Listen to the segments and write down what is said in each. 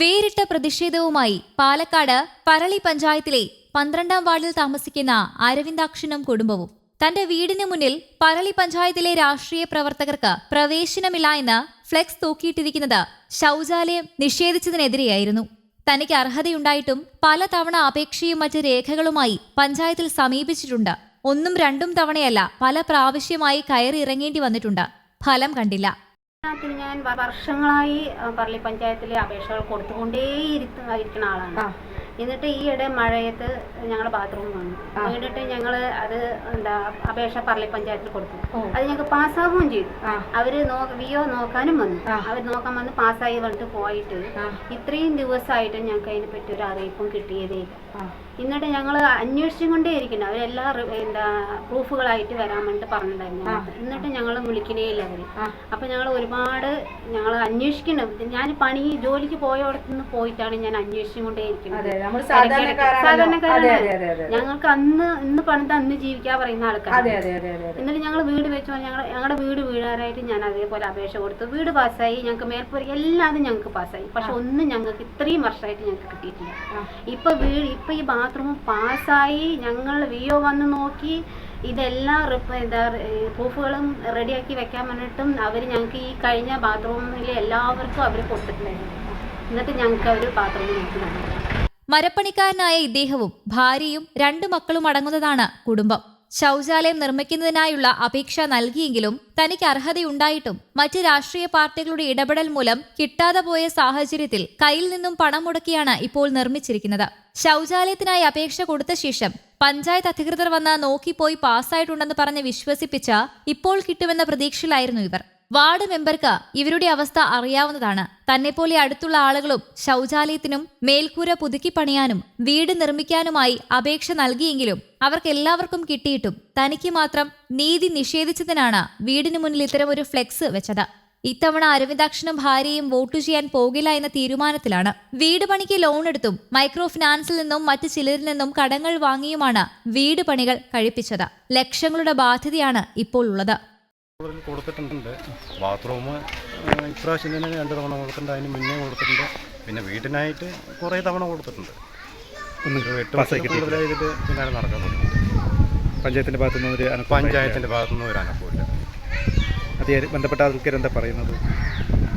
വേറിട്ട പ്രതിഷേധവുമായി പാലക്കാട് പരളി പഞ്ചായത്തിലെ പന്ത്രണ്ടാം വാർഡിൽ താമസിക്കുന്ന അരവിന്ദാക്ഷനും കുടുംബവും. തന്റെ വീടിന് മുന്നിൽ പരളി പഞ്ചായത്തിലെ രാഷ്ട്രീയ പ്രവർത്തകർക്ക് പ്രവേശനമില്ല എന്ന് ഫ്ലെക്സ് തൂക്കിയിട്ടിരിക്കുന്നത് ശൗചാലയം നിഷേധിച്ചതിനെതിരെയായിരുന്നു. തനിക്ക് അർഹതയുണ്ടായിട്ടും പലതവണ അപേക്ഷയും മറ്റ് രേഖകളുമായി പഞ്ചായത്തിൽ സമീപിച്ചിട്ടുണ്ട്. ഒന്നും രണ്ടും തവണയല്ല പല പ്രാവശ്യമായി കയറി ഇറങ്ങേണ്ടി വന്നിട്ടുണ്ട്. ഫലം കണ്ടില്ല. അതിന് ഞാൻ വർഷങ്ങളായി പള്ളി പഞ്ചായത്തിലെ അപേക്ഷകൾ കൊടുത്തുകൊണ്ടേ ഇരുത്ത- ഇരിക്കുന്ന ആളാണ്. എന്നിട്ട് ഈയിടെ മഴയത്ത് ഞങ്ങൾ ബാത്റൂം വന്നു. വേണ്ടിട്ട് ഞങ്ങൾ അത് എന്താ അപേക്ഷ പറളി പഞ്ചായത്തിൽ കൊടുത്തു. അത് ഞങ്ങൾക്ക് പാസ്സാവുകയും ചെയ്തു. അവർ വിയോ നോക്കാനും വന്നു. അവർ നോക്കാൻ വന്ന് പാസ്സായി വന്നിട്ട് പോയിട്ട് ഇത്രയും ദിവസമായിട്ട് ഞങ്ങൾക്ക് അതിനെ പറ്റി ഒരു അറിയിപ്പും കിട്ടിയതേ എന്നിട്ട് ഞങ്ങൾ അന്വേഷിച്ചും കൊണ്ടേ ഇരിക്കുന്നു. അവരെല്ലാ എന്താ പ്രൂഫുകളായിട്ട് വരാൻ വേണ്ടിട്ട് പറഞ്ഞിട്ടുണ്ടായിരുന്നു. എന്നിട്ട് ഞങ്ങൾ വിളിക്കണേ ഇല്ല അവർ. അപ്പൊ ഞങ്ങൾ ഒരുപാട് ഞങ്ങൾ അന്വേഷിക്കണം ഞാൻ പണി ജോലിക്ക് പോയ പോയിട്ടാണ് ഞാൻ അന്വേഷിച്ചും കൊണ്ടേ ഇരിക്കുന്നത്. സാധാരണക്കാരാണ്. ഞങ്ങൾക്ക് അന്ന് ഇന്ന് പണിത് അന്ന് ജീവിക്കാൻ പറയുന്ന ആൾക്കാർ എന്നിട്ട് ഞങ്ങൾ വീട് വെച്ചു ഞങ്ങൾ ഞങ്ങളുടെ വീട് വീഴാറായിട്ട് ഞാൻ അതേപോലെ അപേക്ഷ കൊടുത്തു. വീട് പാസ്സായി. ഞങ്ങൾക്ക് മേൽപ്പൂരി എല്ലാതും ഞങ്ങൾക്ക് പാസ്സായി. പക്ഷെ ഒന്നും ഞങ്ങൾക്ക് ഇത്രയും വർഷമായിട്ട് ഞങ്ങൾക്ക് കിട്ടിയിട്ടില്ല. ഇപ്പൊ വീട് ഇപ്പൊ ഈ ബാത്റൂം പാസ്സായി. ഞങ്ങൾ വിയോ വന്ന് നോക്കി. ഇതെല്ലാം റിപ്പ് എന്താ പ്രൂഫുകളും റെഡിയാക്കി വെക്കാൻ വേണ്ടിയിട്ടും അവർ ഞങ്ങൾക്ക് ഈ കഴിഞ്ഞ ബാത്റൂമിലെ എല്ലാവർക്കും അവർ കൊടുത്തിട്ടുണ്ടായിരുന്നു. എന്നിട്ട് ഞങ്ങൾക്ക് അവർ ബാത്റൂമിൽ നോക്കി തന്നു മരപ്പണിക്കാരനായ ഇദ്ദേഹവും ഭാര്യയും രണ്ടു മക്കളും അടങ്ങുന്നതാണ് കുടുംബം. ശൗചാലയം നിർമ്മിക്കുന്നതിനായുള്ള അപേക്ഷ നൽകിയെങ്കിലും തനിക്ക് അർഹതയുണ്ടായിട്ടും മറ്റ് രാഷ്ട്രീയ പാർട്ടികളുടെ ഇടപെടൽ മൂലം കിട്ടാതെ പോയ സാഹചര്യത്തിൽ കയ്യിൽ നിന്നും പണം മുടക്കിയാണ് ഇപ്പോൾ നിർമ്മിച്ചിരിക്കുന്നത്. ശൗചാലയത്തിനായി അപേക്ഷ കൊടുത്ത ശേഷം പഞ്ചായത്ത് അധികൃതർ വന്ന് നോക്കിപ്പോയി പാസ്സായിട്ടുണ്ടെന്ന് പറഞ്ഞ് വിശ്വസിപ്പിച്ച ഇപ്പോൾ കിട്ടുമെന്ന പ്രതീക്ഷയിലായിരുന്നു ഇവർ. വാർഡ് മെമ്പർക്ക് ഇവരുടെ അവസ്ഥ അറിയാവുന്നതാണ്. തന്നെപ്പോലെ അടുത്തുള്ള ആളുകളും ശൗചാലയത്തിനും മേൽക്കൂര പുതുക്കിപ്പണിയാനും വീട് നിർമ്മിക്കാനുമായി അപേക്ഷ നൽകിയെങ്കിലും അവർക്ക് എല്ലാവർക്കും കിട്ടിയിട്ടും തനിക്ക് മാത്രം നീതി നിഷേധിച്ചതിനാണ് വീടിന് മുന്നിൽ ഇത്തരം ഒരു ഫ്ലെക്സ് വെച്ചത്. ഇത്തവണ അരവിന്ദാക്ഷനും ഭാര്യയും വോട്ട് ചെയ്യാൻ പോകില്ല എന്ന തീരുമാനത്തിലാണ്. വീട് പണിക്ക് ലോൺ എടുത്തും മൈക്രോ ഫിനാൻസിൽ നിന്നും മറ്റ് ചിലരിൽ നിന്നും കടങ്ങൾ വാങ്ങിയുമാണ് വീട് പണികൾ കഴിപ്പിച്ചത്. ലക്ഷങ്ങളുടെ ബാധ്യതയാണ് ഇപ്പോൾ ഉള്ളത്. കൊടുത്തിട്ടുണ്ട്. ബാത്റൂം ഇപ്രാവശ്യം തന്നെ രണ്ട് തവണ കൊടുത്തിട്ടുണ്ട്. അതിന് മുന്നേ കൊടുത്തിട്ടുണ്ട്. പിന്നെ വീടിനായിട്ട് കുറേ തവണ കൊടുത്തിട്ടുണ്ട്. എട്ട് കൂടുതലായിട്ട് പിന്നെ നടക്കാൻ പഞ്ചായത്തിന്റെ പഞ്ചായത്തിന്റെ ഭാഗത്തുനിന്ന് ഒരു പഞ്ചായത്തിന്റെ ഭാഗത്തുനിന്ന് ഒരു അനുഭവമില്ല അത് ബന്ധപ്പെട്ട ആൾക്കാർ എന്താ പറയുന്നത്?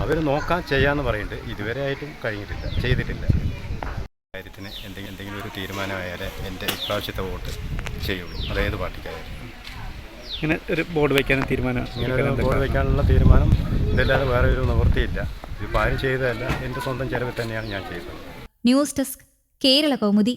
അവർ നോക്കാൻ ചെയ്യാമെന്ന് പറയുന്നുണ്ട്. ഇതുവരെ ആയിട്ടും കഴിഞ്ഞിട്ടില്ല. ചെയ്തിട്ടില്ല. കാര്യത്തിന് എന്തെങ്കിലും എന്തെങ്കിലും ഒരു തീരുമാനമായാലേ എന്റെ ഇപ്രാവശ്യത്തെ വോട്ട് ചെയ്യുള്ളൂ. അതേത് പാർട്ടിക്കായാലും. ഇങ്ങനെ ഒരു ബോർഡ് വയ്ക്കാനും തീരുമാനം ഇങ്ങനെ ഒരു ബോർഡ് വയ്ക്കാനുള്ള തീരുമാനം ഇതല്ലാതെ വേറെ ഒരു നിവൃത്തിയില്ല. ഇത് ആരും ചെയ്തതല്ല. എന്റെ സ്വന്തം ചെലവിൽ തന്നെയാണ് ഞാൻ ചെയ്തത്. News desk Kerala Kaumudi.